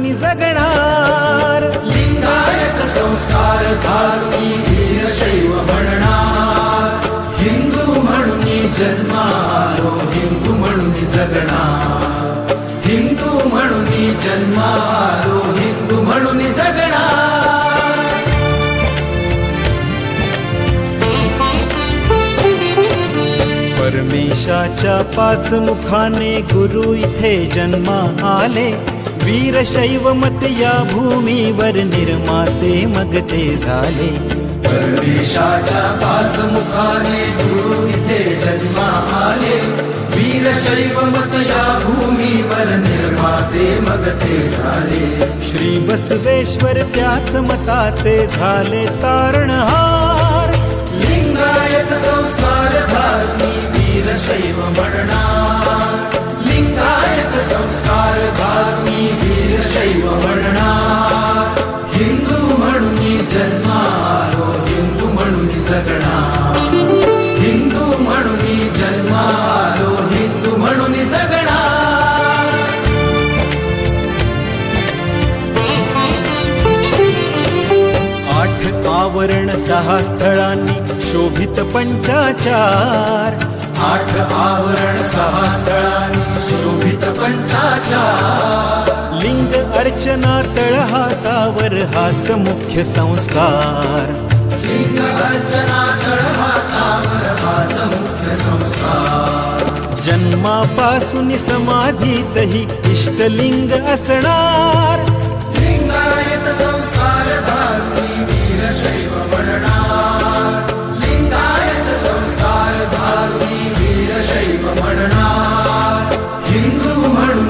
मी जगणार. लिंगायत संस्कार धारुणी वीर शैव म्हणणार हिंदू म्हणून जन्मालो हिंदू म्हणून जगणार. हिंदू म्हणून जन्मालो हिंदू म्हणून जगणार. परमेशाच्या पाच मुखाने गुरु इथे जन्मा आले. वीरशैव मत या भूमीवर निर्माते मग ते झाले. परमेशाच्या पाच मुखाने गुरु इथे जन्मा आले. वीरशैव मत या भूमीवर निर्माते मग ते झाले. श्री बसवेश्वर त्याच मताचे झाले तारणहार. लिंगायत संस्कार धारणी वीरशैव म्हणणार वीरशैव म्हणणार हिंदू म्हणून जन्मालो हिंदू म्हणून जगणार हिंदू म्हणून जन्मालो हिंदू म्हणून जगणार आठ आवरण सहा स्थळांनी शोभित पंचाचार. आठ आवरण सहा स्थळांनी शोभित पंचाचार. अर्चना तळहातावर हाच मुख्य संस्कार. लिंग अर्चना तळहातावर हाच मुख्य संस्कार जन्मापासून समाधीतही इष्टलिंग असणार. लिंगायत संस्कार वीरशैव म्हणणार लिंगायत संस्कार धारणी वीरशैव म्हणणार हिंदू म्हणून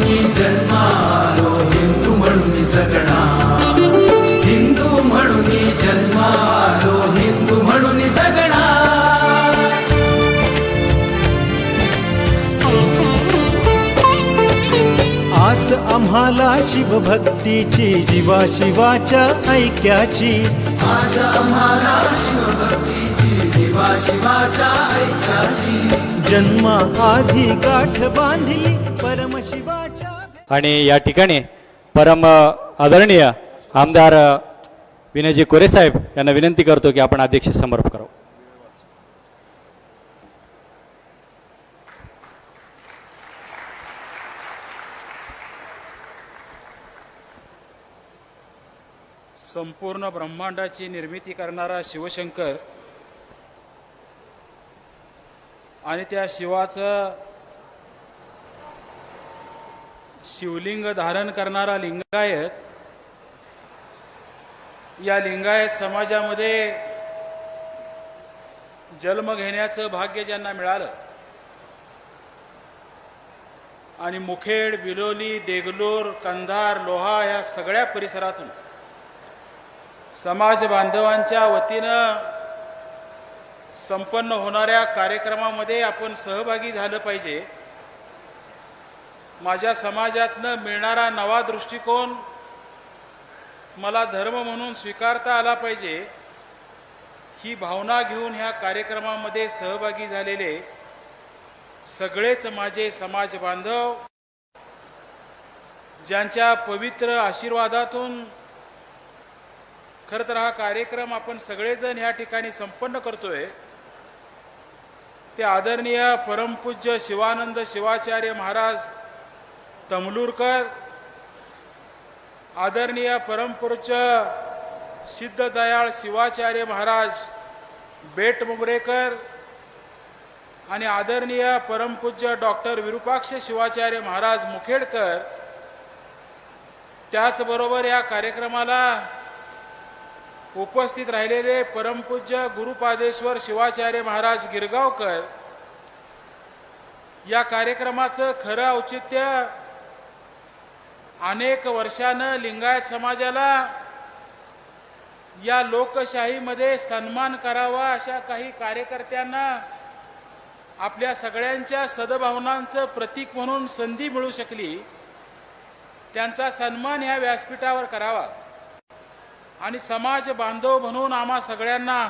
आम्हाला शिवभक्तीची जीवा शिवाच्या ऐक्याची. आस आम्हाला शिवभक्तीची जीवा शिवाच्या ऐक्याची. जन्मा आधी गाठ बांधली परमशिवाच्या आणि या ठिकाणी परम आदरणीय आमदार विनयजी कोरे साहेब यांना विनंती करतो की आपण अध्यक्ष समर्प करावं संपूर्ण ब्रह्मांडाची निर्मिती करणारा शिवशंकर आणि त्या शिवाचं शिवलिंग धारण करणारा लिंगायत या लिंगायत समाजामध्ये जन्म घेण्याचं भाग्य ज्यांना मिळालं आणि मुखेड बिलोली देगलूर कंधार लोहा ह्या सगळ्या परिसरातून समाज बांधवांच्या वतीनं संपन्न होणाऱ्या कार्यक्रमामध्ये आपण सहभागी झालं पाहिजे. माझ्या समाजातनं मिळणारा नवा दृष्टिकोन मला धर्म म्हणून स्वीकारता आला पाहिजे ही भावना घेऊन ह्या कार्यक्रमामध्ये सहभागी झालेले सगळेच माझे समाज बांधव ज्यांच्या पवित्र आशीर्वादातून खरं तर हा कार्यक्रम आपण सगळेजण ह्या ठिकाणी संपन्न करतोय. ते आदरणीय परमपूज्य शिवानंद शिवाचार्य महाराज तमलूरकर आदरणीय परमपूज्य सिद्धदयाळ शिवाचार्य महाराज बेट मुंबरेकर आणि आदरणीय परमपूज्य डॉक्टर विरुपाक्ष शिवाचार्य महाराज मुखेडकर त्याचबरोबर या कार्यक्रमाला उपस्थित राहिलेले परमपूज्य गुरुपादेश्वर शिवाचार्य महाराज गिरगावकर या कार्यक्रमाचं खरं औचित्य अनेक वर्षानं लिंगायत समाजाला या लोकशाहीमध्ये सन्मान करावा अशा काही कार्यकर्त्यांना आपल्या सगळ्यांच्या सद्भावनांचं प्रतीक म्हणून संधी मिळू शकली त्यांचा सन्मान ह्या व्यासपीठावर करावा. आणि समाज बांधव म्हणून आम्हा सगळ्यांना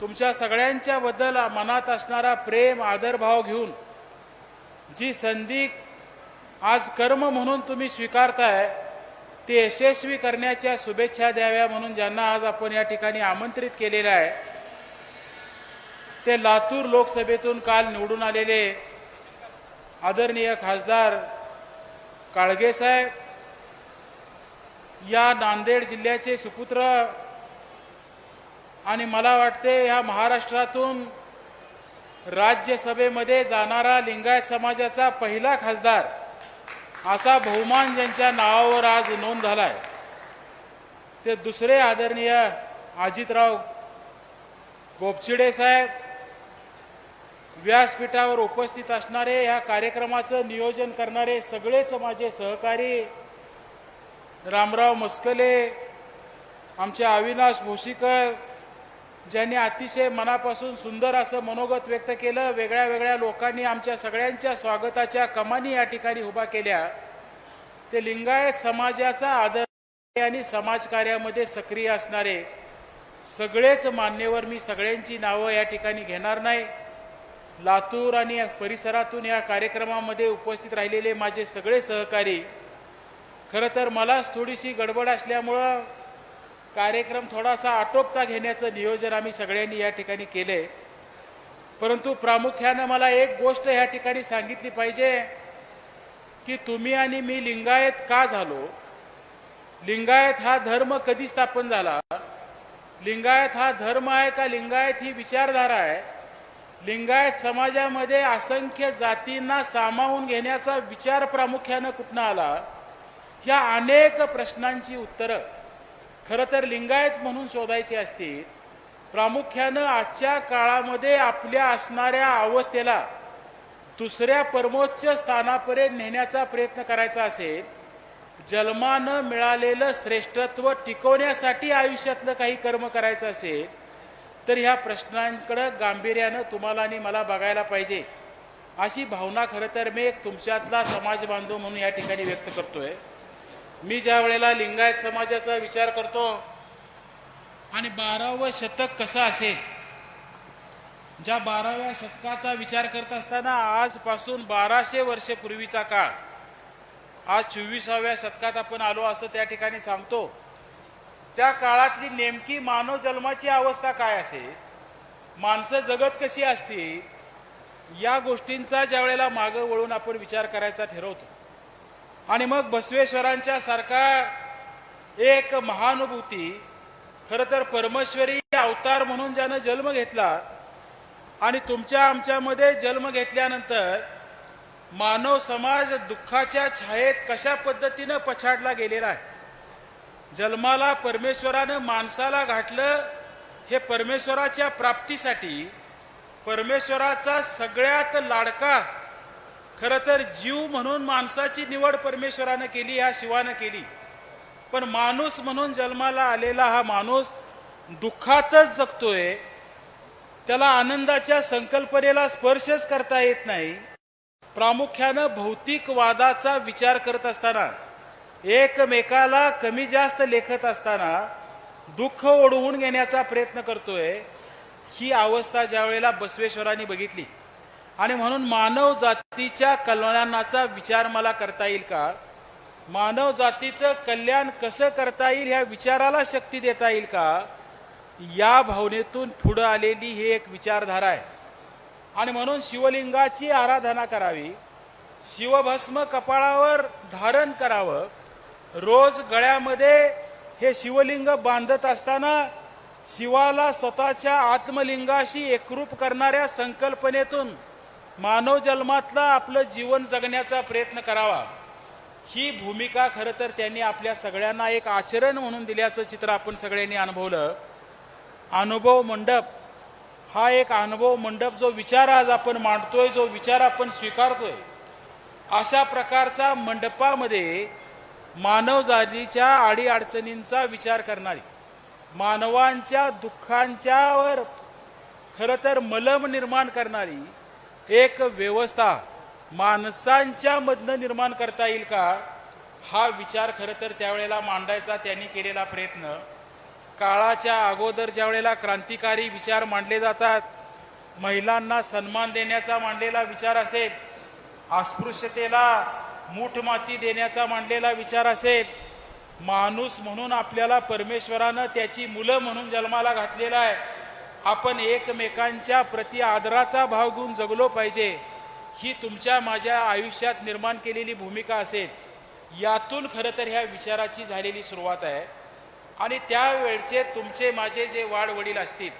तुमच्या सगळ्यांच्या बद्दल मनात असणारा प्रेम आदरभाव घेऊन जी संधी आज कर्म म्हणून तुम्ही स्वीकारताय ते यशस्वी करण्याच्या शुभेच्छा द्याव्या म्हणून ज्यांना आज आपण या ठिकाणी आमंत्रित केलेलं आहे ते लातूर लोकसभेतून काल निवडून आलेले आदरणीय खासदार काळगेसाहेब या नांदेड जिल्ह्याचे सुपुत्र आणि मला वाटते ह्या महाराष्ट्रातून राज्यसभेमध्ये जाणारा लिंगायत समाजाचा पहिला खासदार असा बहुमान ज्यांच्या नावावर आज नोंद झाला आहे ते दुसरे आदरणीय अजितराव गोपचिडे साहेब व्यासपीठावर उपस्थित असणारे ह्या कार्यक्रमाचं नियोजन करणारे सगळेच माझे सहकारी रामराव मस्कले आमचे अविनाश भोशीकर ज्यांनी अतिशय मनापासून सुंदर असं मनोगत व्यक्त केलं वेगळ्या वेगळ्या लोकांनी आमच्या सगळ्यांच्या स्वागताच्या कमानी या ठिकाणी उभा केल्या. ते लिंगायत समाजाचा आदर आणि समाजकार्यामध्ये सक्रिय असणारे सगळेच मान्यवर मी सगळ्यांची नावं या ठिकाणी घेणार नाही. लातूर आणि परिसरातून या कार्यक्रमामध्ये उपस्थित राहिलेले माझे सगळे सहकारी खरं तर मलाच थोडीशी गडबड असल्यामुळं कार्यक्रम थोडासा आटोपता घेण्याचं नियोजन आम्ही सगळ्यांनी या ठिकाणी केले परंतु प्रामुख्यानं मला एक गोष्ट ह्या ठिकाणी सांगितली पाहिजे की तुम्ही आणि मी लिंगायत का झालो? लिंगायत हा धर्म कधी स्थापन झाला? लिंगायत हा धर्म आहे का? लिंगायत ही विचारधारा आहे? लिंगायत समाजामध्ये असंख्य जातींना सामावून घेण्याचा विचार प्रामुख्यानं कुठनं आला? ह्या अनेक प्रश्नांची उत्तरं खरं तर लिंगायत म्हणून शोधायची असतील प्रामुख्यानं आजच्या काळामध्ये आपल्या असणाऱ्या अवस्थेला दुसऱ्या परमोच्च स्थानापर्यंत नेण्याचा प्रयत्न करायचा असेल जन्मानं मिळालेलं श्रेष्ठत्व टिकवण्यासाठी आयुष्यातलं काही कर्म करायचं असेल तर ह्या प्रश्नांकडं गांभीर्यानं तुम्हाला आणि मला बघायला पाहिजे. अशी भावना खरं तर मी एक तुमच्यातला समाज बांधव म्हणून या ठिकाणी व्यक्त करतोय. मी ज्या वेळेला लिंगायत समाजाचा विचार करतो आणि बारावं शतक कसं असेल? ज्या बाराव्या शतकाचा विचार करत असताना आजपासून बाराशे वर्षपूर्वीचा काळ. आज चोवीसाव्या शतकात आपण आलो असं त्या ठिकाणी सांगतो. त्या काळातली नेमकी मानव जन्माची अवस्था काय असेल? माणसं जगत कशी असतील? या गोष्टींचा ज्या वेळेला मागं वळून आपण विचार करायचा ठरवतो. आणि मग बसवेश्वरांच्या सारखा एक महानुभूती खरं तर परमेश्वरी अवतार म्हणून ज्यानं जन्म घेतला आणि तुमच्या आमच्यामध्ये जन्म घेतल्यानंतर मानव समाज दुःखाच्या छायेत कशा पद्धतीनं पछाडला गेलेला आहे? जन्माला परमेश्वरानं माणसाला घातलं हे परमेश्वराच्या प्राप्तीसाठी परमेश्वराचा सगळ्यात लाडका खरं तर जीव म्हणून माणसाची निवड परमेश्वरानं केली ह्या शिवानं केली. पण माणूस म्हणून जन्माला आलेला हा माणूस दुःखातच जगतोय. त्याला आनंदाच्या संकल्पनेला स्पर्शच करता येत नाही. प्रामुख्यानं भौतिकवादाचा विचार करत असताना एकमेकाला कमी जास्त लेखत असताना दुःख ओढवून घेण्याचा प्रयत्न करतोय ही अवस्था ज्या वेळेला बसवेश्वरांनी बघितली. आणि म्हणून मानव जातीच्या कल्याणाचा विचार मला करता येईल का? मानव जातीचं कल्याण कसं करता येईल ह्या विचाराला शक्ती देता येईल का? या भावनेतून पुढं आलेली ही एक विचारधारा आहे. आणि म्हणून शिवलिंगाची आराधना करावी शिवभस्म कपाळावर धारण करावं रोज गळ्यामध्ये हे शिवलिंग बांधत असताना शिवाला स्वतःच्या आत्मलिंगाशी एकरूप करणाऱ्या संकल्पनेतून मानव जन्मातला आपलं जीवन जगण्याचा प्रयत्न करावा. ही भूमिका खरं तर त्यांनी आपल्या सगळ्यांना एक आचरण म्हणून दिल्याचं चित्र आपण सगळ्यांनी अनुभवलं. अनुभव मंडप हा एक अनुभव मंडप जो विचार आज आपण मांडतोय जो विचार आपण स्वीकारतोय अशा प्रकारचा मंडपामध्ये मानव जातीच्या अडीअडचणींचा विचार करणारी मानवांच्या दुःखांच्यावर खरं तर मलम निर्माण करणारी एक व्यवस्था माणसांच्या मधनं निर्माण करता येईल का? हा विचार खरं तर त्यावेळेला मांडायचा त्यांनी केलेला प्रयत्न. काळाच्या अगोदर ज्या वेळेला क्रांतिकारी विचार मांडले जातात महिलांना सन्मान देण्याचा मांडलेला विचार असेल अस्पृश्यतेला मूठ माती देण्याचा मांडलेला विचार असेल माणूस म्हणून आपल्याला परमेश्वरानं त्याची मुलं म्हणून जन्माला घातलेला आहे. आपण एकमेकांच्या प्रति आदराचा भाव घेऊन जगलो पाहिजे. ही तुमच्या माझ्या आयुष्यात निर्माण केलेली भूमिका असेल. यातून खरं तर ह्या विचाराची झालेली सुरुवात आहे. आणि त्यावेळचे तुमचे माझे जे वाडवडील असतील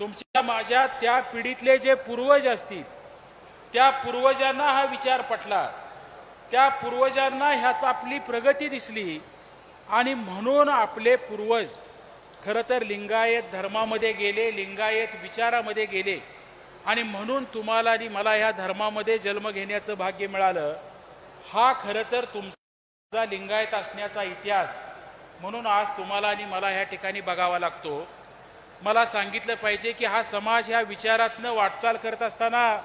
तुमच्या माझ्या त्या पिढीतले जे पूर्वज असतील त्या पूर्वजांना हा विचार पटला. त्या पूर्वजांना ह्यात आपली प्रगती दिसली. आणि म्हणून आपले पूर्वज खरं तर लिंगायत धर्मामध्ये गेले लिंगायत विचारामध्ये गेले. आणि म्हणून तुम्हाला आणि मला ह्या धर्मामध्ये जन्म घेण्याचं भाग्य मिळालं. हा खरं तर तुमचा लिंगायत असण्याचा इतिहास. म्हणून आज तुम्हाला आणि मला ह्या ठिकाणी बघावा लागतो. मला सांगितलं पाहिजे की हा समाज ह्या विचारातनं वाटचाल करत असताना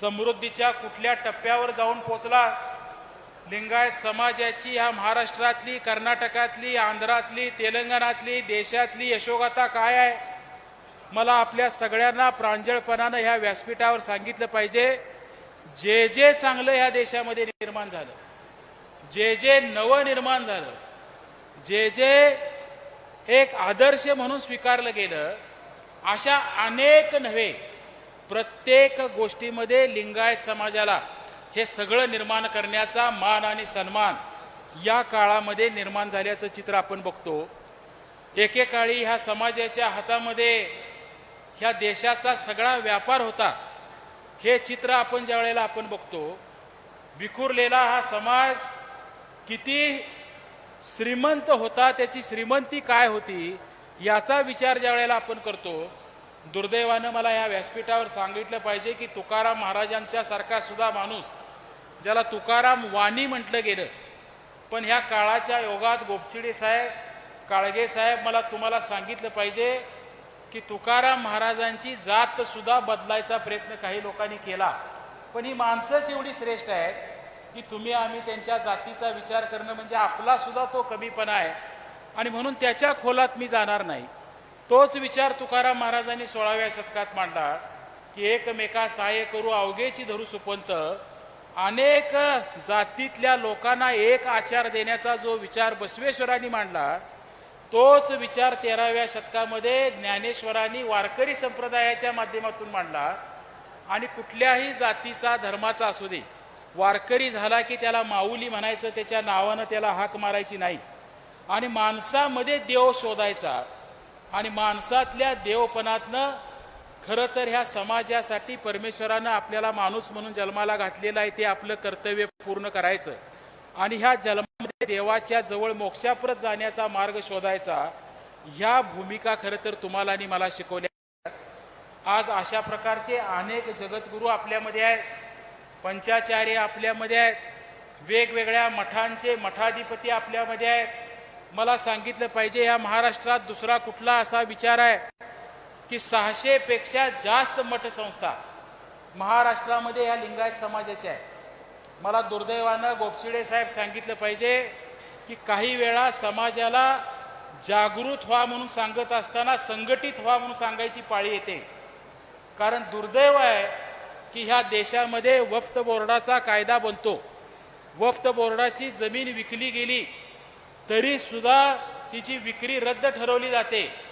समृद्धीच्या कुठल्या टप्प्यावर जाऊन पोचला? लिंगायत समाजाची ह्या महाराष्ट्रातली कर्नाटकातली आंध्रातली तेलंगणातली देशातली यशोगाथा काय आहे? मला आपल्या सगळ्यांना प्रांजळपणानं ह्या व्यासपीठावर सांगितलं पाहिजे. जे जे चांगलं ह्या देशामध्ये निर्माण झालं जे जे नवं निर्माण झालं जे जे एक आदर्श म्हणून स्वीकारलं गेलं अशा अनेक नव्हे प्रत्येक गोष्टीमध्ये लिंगायत समाजाला हे सगळं निर्माण करण्याचा मान आणि सन्मान या काळामध्ये निर्माण झाल्याचं चित्र आपण बघतो. एकेकाळी ह्या समाजाच्या हातामध्ये ह्या देशाचा सगळा व्यापार होता. हे चित्र आपण ज्या वेळेला आपण बघतो विखुरलेला हा समाज किती श्रीमंत होता त्याची श्रीमंती काय होती याचा विचार ज्या वेळेला आपण करतो दुर्दैवानं मला या व्यासपीठावर सांगितलं पाहिजे की तुकाराम महाराजांच्या सारखा सुद्धा माणूस ज्याला तुकाराम वाणी म्हटलं गेलं. पण ह्या काळाच्या योगात गोपचिडे साहेब काळगे साहेब मला तुम्हाला सांगितलं पाहिजे की तुकाराम महाराजांची जात सुद्धा बदलायचा प्रयत्न काही लोकांनी केला. पण ही माणसंच एवढी श्रेष्ठ आहेत की तुम्ही आम्ही त्यांच्या जातीचा विचार करणं म्हणजे आपला सुद्धा तो कमीपणा आहे. आणि म्हणून त्याच्या खोलात मी जाणार नाही. तोच विचार तुकाराम महाराजांनी सोळाव्या शतकात मांडला की एकमेका सहाय्य करू अवघेची धरू सुपंत अनेक जातीतल्या लोकांना एक आचार देण्याचा जो विचार बसवेश्वरांनी मांडला तोच विचार तेराव्या शतकामध्ये ज्ञानेश्वरांनी वारकरी संप्रदायाच्या माध्यमातून मांडला. आणि कुठल्याही जातीचा धर्माचा असू दे वारकरी झाला की त्याला माऊली म्हणायचं त्याच्या नावानं त्याला हाक मारायची नाही. आणि माणसामध्ये देव शोधायचा आणि माणसातल्या देवपणातनं खरं तर ह्या समाजासाठी परमेश्वरानं आपल्याला माणूस म्हणून जन्माला घातलेला आहे ते आपलं कर्तव्य पूर्ण करायचं. आणि ह्या जन्मामध्ये देवाच्या जवळ मोक्षाप्रत जाण्याचा मार्ग शोधायचा ह्या भूमिका खरं तर तुम्हाला आणि मला शिकवल्या. आज अशा प्रकारचे अनेक जगद्गुरू आपल्यामध्ये आहेत पंचाचार्य आपल्यामध्ये आहेत वेगवेगळ्या मठांचे मठाधिपती आपल्यामध्ये आहेत. मला सांगितलं पाहिजे या महाराष्ट्रात दुसरा कुठला असा विचार आहे? की सहाशे पेक्षा जास्त मठसंस्था महाराष्ट्रामध्ये ह्या लिंगायत समाजाच्या आहेत. मला दुर्दैवानं गोपचिडे साहेब सांगितलं पाहिजे की काही वेळा समाजाला जागृत व्हा म्हणून सांगत असताना संघटित व्हा म्हणून सांगायची पाळी येते. कारण दुर्दैव आहे की ह्या देशामध्ये वफ्त बोर्डाचा कायदा बनतो. वफ्त बोर्डाची जमीन विकली गेली तरी सुद्धा तिची विक्री रद्द ठरवली जाते.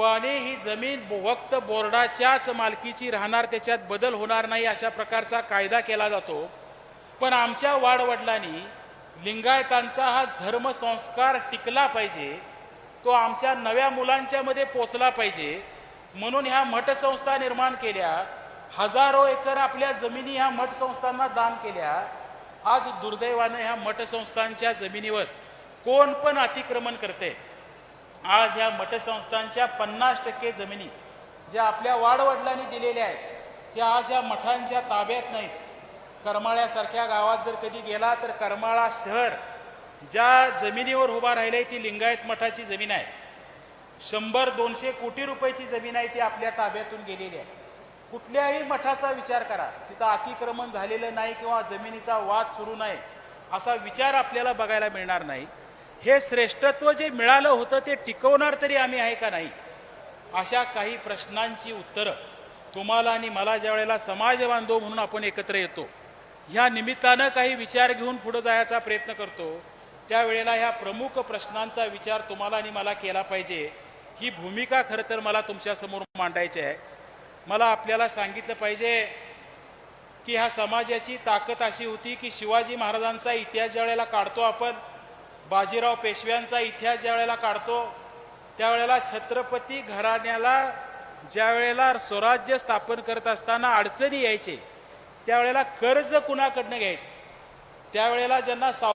रूपाने ही जमीन वक्त बोर्डाच्याच मालकीची राहणार त्याच्यात बदल होणार नाही अशा प्रकारचा कायदा केला जातो. पण आमच्या वाडवडिलांनी लिंगायतांचा हा धर्मसंस्कार टिकला पाहिजे तो आमच्या नव्या मुलांच्या मध्ये पोचला पाहिजे. म्हणून ह्या मठसंस्था निर्माण केल्या हजारो एकर आपल्या जमिनी ह्या मठसंस्थांना दान केल्या. आज दुर्दैवानं ह्या मठसंस्थांच्या जमिनीवर कोण पण अतिक्रमण करते. आज ह्या मठसंस्थांच्या पन्नास टक्के जमिनी ज्या आपल्या वाडवडिलांनी दिलेल्या आहेत त्या आज या मठांच्या ताब्यात नाहीत. करमाळ्यासारख्या गावात जर कधी गेला तर करमाळा शहर ज्या जमिनीवर उभा राहिलंय ती लिंगायत मठाची जमीन आहे. शंभर दोनशे कोटी रुपयाची जमीन आहे ती आपल्या ताब्यातून गेलेली आहे. कुठल्याही मठाचा विचार करा. तिथं अतिक्रमण झालेलं नाही किंवा जमिनीचा वाद सुरू नाही असा विचार आपल्याला बघायला मिळणार नाही. हे श्रेष्ठत्व जे मिळालं होतं ते टिकवणार तरी आम्ही आहे का नाही? अशा काही प्रश्नांची उत्तरं तुम्हाला आणि मला ज्या वेळेला समाज बांधव म्हणून आपण एकत्र येतो ह्या निमित्तानं काही विचार घेऊन पुढे जायचा प्रयत्न करतो त्यावेळेला ह्या प्रमुख प्रश्नांचा विचार तुम्हाला आणि मला केला पाहिजे. ही भूमिका खरं तर मला तुमच्यासमोर मांडायची आहे. मला आपल्याला सांगितलं पाहिजे की ह्या समाजाची ताकद अशी होती की शिवाजी महाराजांचा इतिहास ज्या वेळेला काढतो आपण बाजीराव पेशव्यांचा इतिहास ज्या वेळेला काढतो त्यावेळेला छत्रपती घराण्याला ज्या वेळेला स्वराज्य स्थापन करत असताना अडचणी यायचे त्यावेळेला कर्ज कुणाकडनं घ्यायचे? त्यावेळेला ज्यांना साव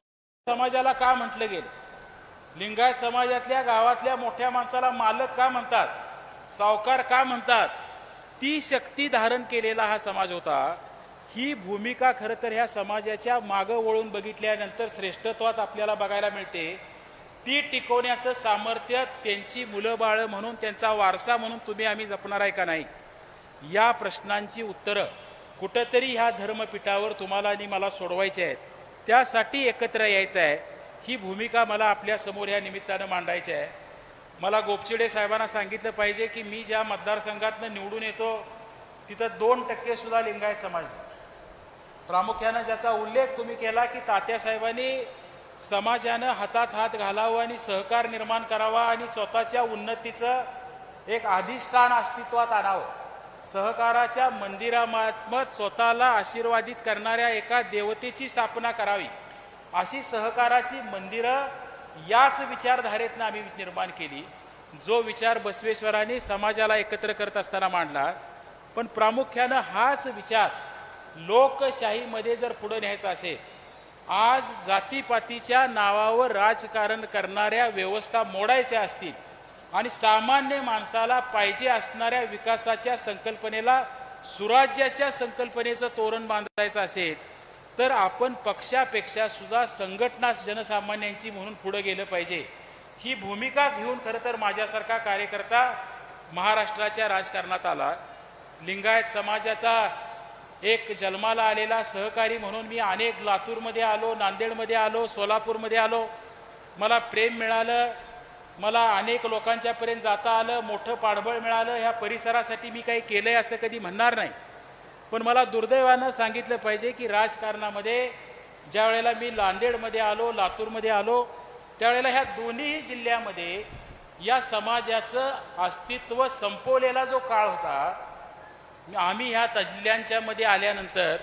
समाजाला का म्हटलं गेलं? लिंगायत समाजातल्या गावातल्या मोठ्या माणसाला मालक का म्हणतात? सावकार का म्हणतात? ती शक्ती धारण केलेला हा समाज होता. ही भूमिका खरं तर ह्या समाजाच्या मागं वळून बघितल्यानंतर श्रेष्ठत्वात आपल्याला बघायला मिळते. ती टिकवण्याचं सामर्थ्य त्यांची मुलं बाळं म्हणून त्यांचा वारसा म्हणून तुम्ही आम्ही जपणार आहे का नाही? या प्रश्नांची उत्तरं कुठंतरी ह्या धर्मपीठावर तुम्हाला आणि मला सोडवायची आहेत. त्यासाठी एकत्र यायचं आहे. ही भूमिका मला आपल्यासमोर या निमित्तानं मांडायची आहे. मला गोपचिडे साहेबांना सांगितलं पाहिजे की मी ज्या मतदारसंघातनं निवडून येतो तिथं दोन टक्केसुद्धा लिंगायत समाज नाही. प्रामुख्यानं ज्याचा उल्लेख तुम्ही केला की तात्यासाहेबांनी समाजानं हातात हात घालावं आणि सहकार निर्माण करावा आणि स्वतःच्या उन्नतीचं एक अधिष्ठान अस्तित्वात आणावं. सहकाराच्या मंदिरामार्फत स्वतःला आशीर्वादित करणाऱ्या एका देवतेची स्थापना करावी. अशी सहकाराची मंदिरं याच विचारधारेतनं आम्ही निर्माण केली जो विचार बसवेश्वरांनी समाजाला एकत्र करत असताना मांडला. पण प्रामुख्यानं हाच विचार लोकशाहीमध्ये जर पुढे न्यायचं असेल आज जातीपातीच्या नावावर राजकारण करणाऱ्या व्यवस्था मोडायच्या असतील आणि सामान्य माणसाला पाहिजे असणाऱ्या विकासाच्या संकल्पनेला सुराज्याच्या संकल्पनेचं तोरण बांधायचं असेल तर आपण पक्षापेक्षा सुद्धा संघटना जनसामान्यांची म्हणून पुढे गेलं पाहिजे. ही भूमिका घेऊन खरं तर माझ्यासारखा कार्यकर्ता महाराष्ट्राच्या राजकारणात आला. लिंगायत समाजाचा एक जन्माला आलेला सहकारी म्हणून मी अनेक लातूरमध्ये आलो नांदेडमध्ये आलो सोलापूरमध्ये आलो. मला प्रेम मिळालं मला अनेक लोकांच्यापर्यंत जाता आलं मोठं पाठबळ मिळालं. ह्या परिसरासाठी मी काही केलं आहे असं कधी म्हणणार नाही. पण मला दुर्दैवानं सांगितलं पाहिजे की राजकारणामध्ये ज्या वेळेला मी नांदेडमध्ये आलो लातूरमध्ये आलो त्यावेळेला ह्या दोन्ही जिल्ह्यामध्ये या समाजाचं अस्तित्व संपवलेला जो काळ होता म्हणजे आम्ही ह्या जिल्ह्यांच्या मध्ये आल्यानंतर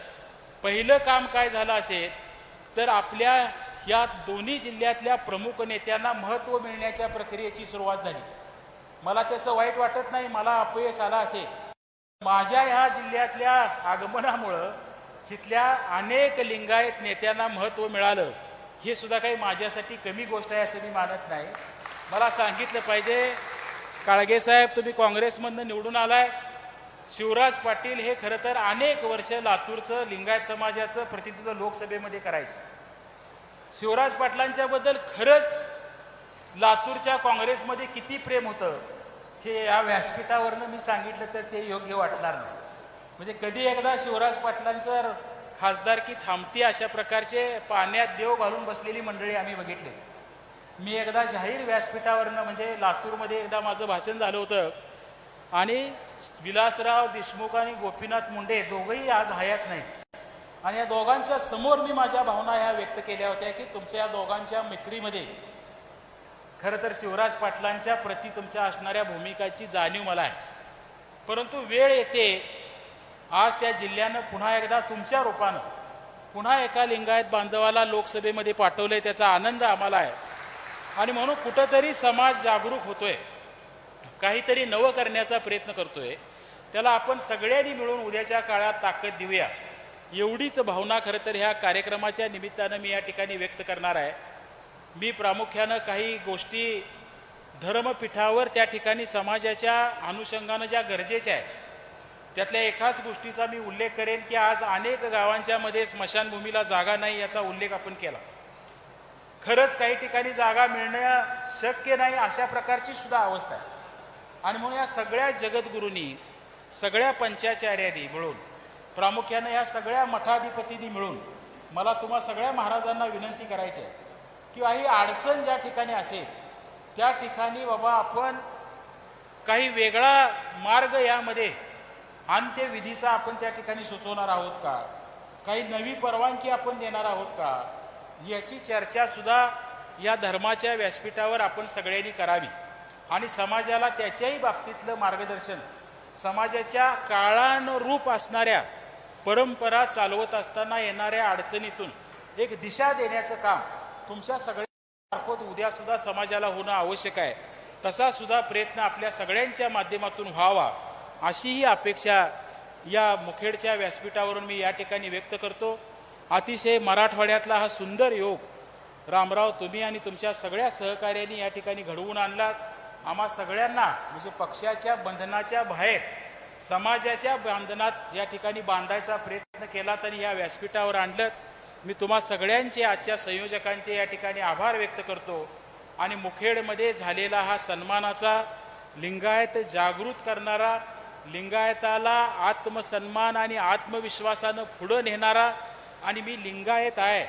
पहिलं काम काय झालं असेल तर आपल्या ह्या दोन्ही जिल्ह्यातल्या प्रमुख नेत्यांना महत्त्व मिळण्याच्या प्रक्रियेची सुरुवात झाली. मला त्याचं वाईट वाटत नाही मला अपयश आला असेल. माझ्या ह्या जिल्ह्यातल्या आगमनामुळं तिथल्या अनेक लिंगायत नेत्यांना महत्त्व मिळालं. हे सुद्धा काही माझ्यासाठी कमी गोष्ट आहे असं मी मानत नाही. मला सांगितलं पाहिजे काळगेसाहेब तुम्ही काँग्रेसमधनं निवडून आलाय. शिवराज पाटील हे खरं तर अनेक वर्ष लातूरचं लिंगायत समाजाचं प्रतिनिधित्व लोकसभेमध्ये करायचे. शिवराज पाटलांच्या बद्दल खरंच लातूरच्या काँग्रेसमध्ये किती प्रेम होतं हे या व्यासपीठावरनं मी सांगितलं तर ते योग्य वाटणार नाही. म्हणजे कधी एकदा शिवराज पाटलांचं खासदारकी थांबती अशा प्रकारचे पाण्यात देव घालून बसलेली मंडळी आम्ही बघितले. मी एकदा जाहीर व्यासपीठावरनं म्हणजे लातूरमध्ये एकदा माझं भाषण झालं होतं. आणि विलासराव देशमुख आणि गोपीनाथ मुंडे दोघंही आज हयात नाही आणि या दोघांच्या समोर मी माझ्या भावना ह्या व्यक्त केल्या होत्या की तुमच्या या दोघांच्या मैत्रीमध्ये खरं तर शिवराज पाटलांच्या प्रती तुमच्या असणाऱ्या भूमिकाची जाणीव मला आहे. परंतु वेळ येते आज त्या जिल्ह्यानं पुन्हा एकदा तुमच्या रूपानं पुन्हा एका लिंगायत बांधवाला लोकसभेमध्ये पाठवलंय त्याचा आनंद आम्हाला आहे. आणि म्हणून कुठंतरी समाज जागरूक होतोय. काहीतरी नवं करण्याचा प्रयत्न करतोय. त्याला आपण सगळ्यांनी मिळून उद्याच्या काळात ताकद देऊया. एवढीच भावना खरं तर ह्या कार्यक्रमाच्या निमित्तानं मी या ठिकाणी व्यक्त करणार आहे. मी प्रामुख्यानं काही गोष्टी धर्मपीठावर त्या ठिकाणी समाजाच्या अनुषंगानं ज्या गरजेच्या आहेत त्यातल्या एकाच गोष्टीचा मी उल्लेख करेन की आज अनेक गावांच्या मध्ये स्मशानभूमीला जागा नाही याचा उल्लेख आपण केला. खरंच काही ठिकाणी जागा मिळणं शक्य नाही अशा प्रकारची सुद्धा अवस्था आहे. आणि म्हणून या सगळ्या जगद्गुरूंनी सगळ्या पंचाचार्यांनी मिळून प्रामुख्यानं या सगळ्या मठाधिपतींनी मिळून मला तुम्हा सगळ्या महाराजांना विनंती करायची आहे किंवा ही अडचण ज्या ठिकाणी असेल त्या ठिकाणी बाबा आपण काही वेगळा मार्ग यामध्ये अंत्यविधीचा आपण त्या ठिकाणी सुचवणार आहोत का? काही नवी परवानगी आपण देणार आहोत का? याची चर्चासुद्धा या धर्माच्या व्यासपीठावर आपण सगळ्यांनी करावी. आणि समाजाला त्याच्याही बाबतीतलं मार्गदर्शन समाजाच्या काळानुरूप असणाऱ्या परंपरा चालवत असताना येणाऱ्या अडचणीतून एक दिशा देण्याचं काम तुमच्या सगळ्यामार्फत उद्यासुद्धा समाजाला होणं आवश्यक आहे. तसासुद्धा प्रयत्न आपल्या सगळ्यांच्या माध्यमातून व्हावा अशी ही अपेक्षा या मुखेडच्या व्यासपीठावरून मी या ठिकाणी व्यक्त करतो. अतिशय मराठवाड्यातला हा सुंदर योग रामराव तुम्ही आणि तुमच्या सगळ्या सहकार्यांनी या ठिकाणी घडवून आणलात. आम्हा सगळ्यांना म्हणजे पक्षाच्या बंधनाच्या बाहेर समाजाच्या बांधनात या ठिकाणी बांधायचा प्रयत्न केला तरी ह्या व्यासपीठावर आणलं. मी तुम्हा सगळ्यांचे आजच्या संयोजकांचे या ठिकाणी आभार व्यक्त करतो. आणि मुखेडमध्ये झालेला हा सन्मानाचा लिंगायत जागृत करणारा लिंगायताला आत्मसन्मान आणि आत्मविश्वासानं पुढं नेणारा आणि मी लिंगायत आहे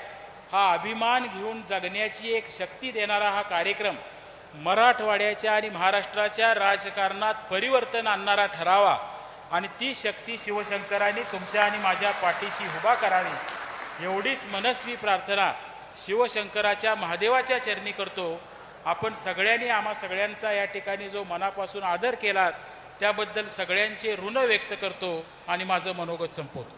हा अभिमान घेऊन जगण्याची एक शक्ती देणारा हा कार्यक्रम. मराठवाड्याच्या आणि महाराष्ट्राच्या राजकारणात परिवर्तन आणणारा ठरावा आणि ती शक्ती शिवशंकरांनी तुमच्या आणि माझ्या पाठीशी उभा करावी एवढीच मनस्वी प्रार्थना शिवशंकराच्या महादेवाच्या चरणी करतो. आपण सगळ्यांनी आम्हा सगळ्यांचा या ठिकाणी जो मनापासून आदर केला त्याबद्दल सगळ्यांचे ऋण व्यक्त करतो आणि माझं मनोगत संपवतो.